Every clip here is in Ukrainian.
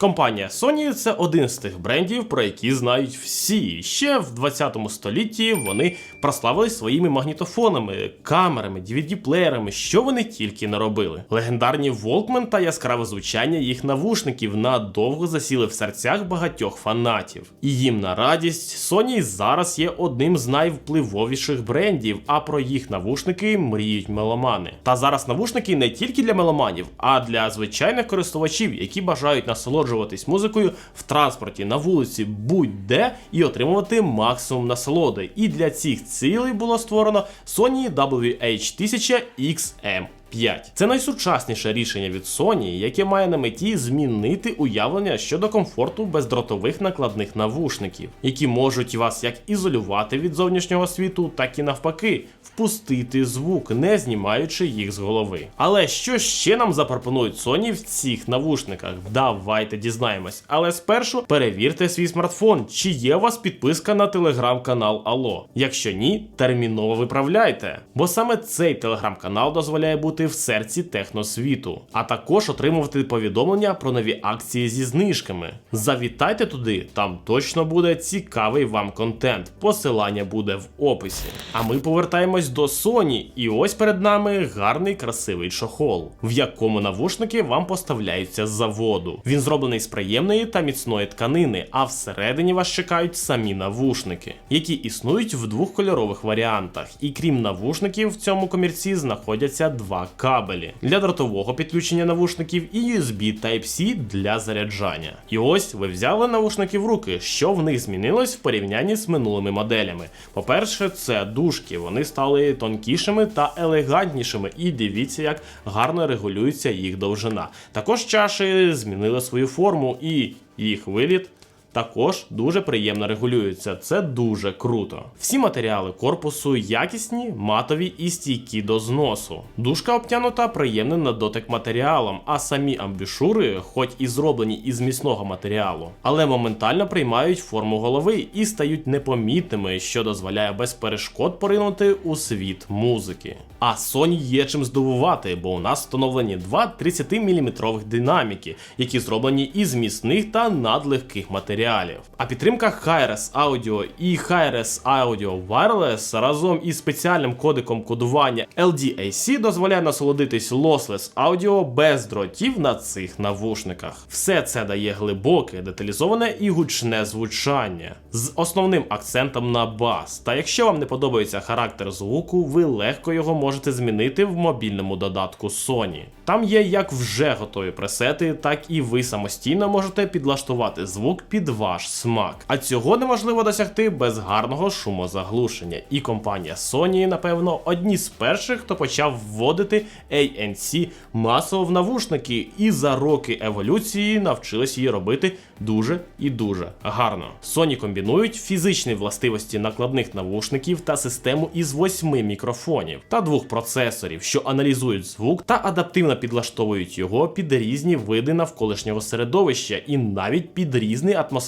Компанія Sony це один з тих брендів, про які знають всі. Ще в 20 столітті вони прославились своїми магнітофонами, камерами, DVD-плеєрами, що вони тільки не робили. Легендарні Walkman та яскраве звучання їх навушників надовго засіли в серцях багатьох фанатів. І їм на радість Sony зараз є одним з найвпливовіших брендів, а про їх навушники мріють меломани. Та зараз навушники не тільки для меломанів, а для звичайних користувачів, які бажають насолоджуватись музикою в транспорті, на вулиці, будь-де і отримувати максимум насолоди. І для цих цілей було створено Sony WH-1000XM. 5. Це найсучасніше рішення від Sony, яке має на меті змінити уявлення щодо комфорту бездротових накладних навушників, які можуть вас як ізолювати від зовнішнього світу, так і навпаки впустити звук, не знімаючи їх з голови. Але що ще нам запропонують Sony в цих навушниках? Давайте дізнаємось. Але спершу перевірте свій смартфон, чи є у вас підписка на телеграм-канал Алло. Якщо ні, терміново виправляйте. Бо саме цей телеграм-канал дозволяє бути в серці техносвіту, а також отримувати повідомлення про нові акції зі знижками. Завітайте туди, там точно буде цікавий вам контент. Посилання буде в описі. А ми повертаємось до Sony, і ось перед нами гарний красивий чохол, в якому навушники вам поставляються з заводу. Він зроблений з приємної та міцної тканини, а всередині вас чекають самі навушники, які існують в двох кольорових варіантах. І крім навушників, в цьому комірці знаходяться два кабелі для дротового підключення навушників і USB Type-C для заряджання. І ось ви взяли навушники в руки. Що в них змінилось в порівнянні з минулими моделями? По-перше, це дужки. Вони стали тонкішими та елегантнішими, і дивіться, як гарно регулюється їх довжина. Також чаші змінили свою форму і їх виліт також дуже приємно регулюються. Це дуже круто. Всі матеріали корпусу якісні, матові і стійкі до зносу. Дужка обтянута приємним на дотик матеріалом, а самі амбішури, хоч і зроблені із міцного матеріалу, але моментально приймають форму голови і стають непомітними, що дозволяє без перешкод поринути у світ музики. А Sony є чим здивувати, бо у нас встановлені два 30-мм динаміки, які зроблені із міцних та надлегких матеріалів. А підтримка HiRes Audio і HiRes Audio Wireless разом із спеціальним кодиком кодування LDAC дозволяє насолодитись lossless аудіо без дротів на цих навушниках. Все це дає глибоке, деталізоване і гучне звучання з основним акцентом на бас. Та якщо вам не подобається характер звуку, ви легко його можете змінити в мобільному додатку Sony. Там є як вже готові пресети, так і ви самостійно можете підлаштувати звук під ваш смак. А цього неможливо досягти без гарного шумозаглушення. І компанія Sony, напевно, одні з перших, хто почав вводити ANC масово в навушники, і за роки еволюції навчились її робити дуже і дуже гарно. Sony комбінують фізичні властивості накладних навушників та систему із восьми мікрофонів та двох процесорів, що аналізують звук та адаптивно підлаштовують його під різні види навколишнього середовища і навіть під різний атмосферний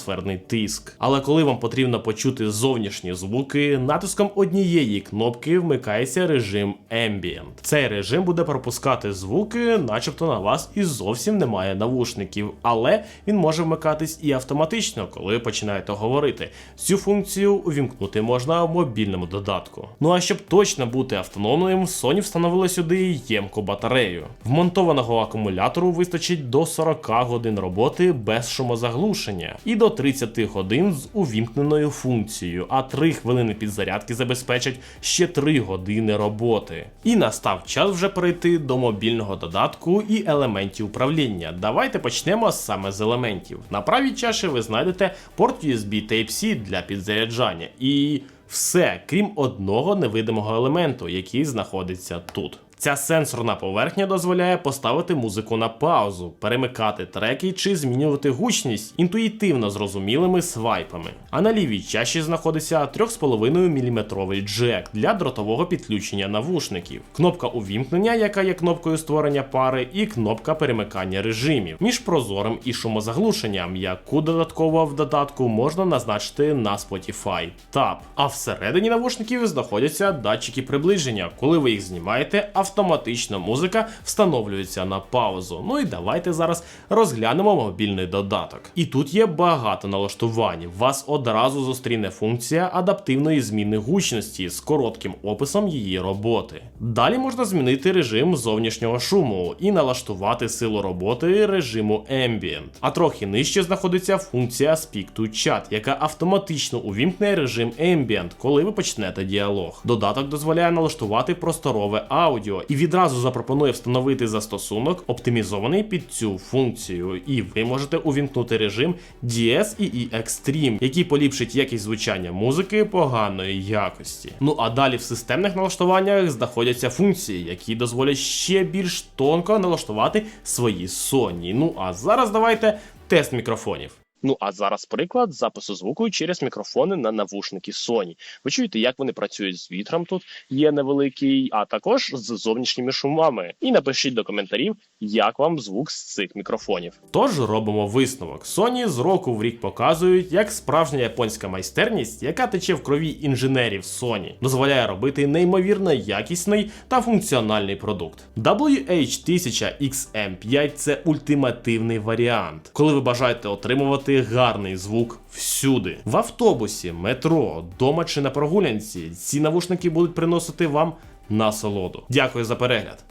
тиск. Але коли вам потрібно почути зовнішні звуки, натиском однієї кнопки вмикається режим Ambient. Цей режим буде пропускати звуки, начебто на вас і зовсім немає навушників, але він може вмикатись і автоматично, коли починаєте говорити. Цю функцію увімкнути можна в мобільному додатку. Ну а щоб точно бути автономним, Sony встановили сюди ємку батарею. Вмонтованого акумулятору вистачить до 40 годин роботи без шумозаглушення і до 30 годин з увімкненою функцією, а 3 хвилини підзарядки забезпечать ще 3 години роботи. І настав час вже перейти до мобільного додатку і елементів управління. Давайте почнемо саме з елементів. На правій чаші ви знайдете порт USB Type-C для підзаряджання і все, крім одного невидимого елементу, який знаходиться тут. Ця сенсорна поверхня дозволяє поставити музику на паузу, перемикати треки чи змінювати гучність інтуїтивно зрозумілими свайпами. А на лівій чаші знаходиться 3,5 мм джек для дротового підключення навушників, кнопка увімкнення, яка є кнопкою створення пари, і кнопка перемикання режимів між прозорим і шумозаглушенням, яку додатково в додатку можна назначити на Spotify Tab. А всередині навушників знаходяться датчики приближення. Коли ви їх знімаєте, автоматично автоматично музика встановлюється на паузу. Ну і давайте зараз розглянемо мобільний додаток. І тут є багато налаштувань. Вас одразу зустріне функція адаптивної зміни гучності з коротким описом її роботи. Далі можна змінити режим зовнішнього шуму і налаштувати силу роботи режиму Ambient. А трохи нижче знаходиться функція Speak to Chat, яка автоматично увімкне режим Ambient, коли ви почнете діалог. Додаток дозволяє налаштувати просторове аудіо і відразу запропонує встановити застосунок, оптимізований під цю функцію. І ви можете увімкнути режим DS і E Extreme, який поліпшить якість звучання музики поганої якості. Ну а далі в системних налаштуваннях знаходяться функції, які дозволять ще більш тонко налаштувати свої Sony. Ну а зараз давайте тест мікрофонів. Ну а зараз приклад запису звуку через мікрофони на навушники Sony. Ви чуєте, як вони працюють з вітром тут є невеликий, а також з зовнішніми шумами. І напишіть до коментарів, як вам звук з цих мікрофонів. Тож робимо висновок. Sony з року в рік показують, як справжня японська майстерність, яка тече в крові інженерів Sony, дозволяє робити неймовірно якісний та функціональний продукт. WH1000XM5 це ультимативний варіант, коли ви бажаєте отримувати гарний звук всюди. В автобусі, метро, дома чи на прогулянці ці навушники будуть приносити вам насолоду. Дякую за перегляд.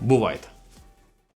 Бувайте!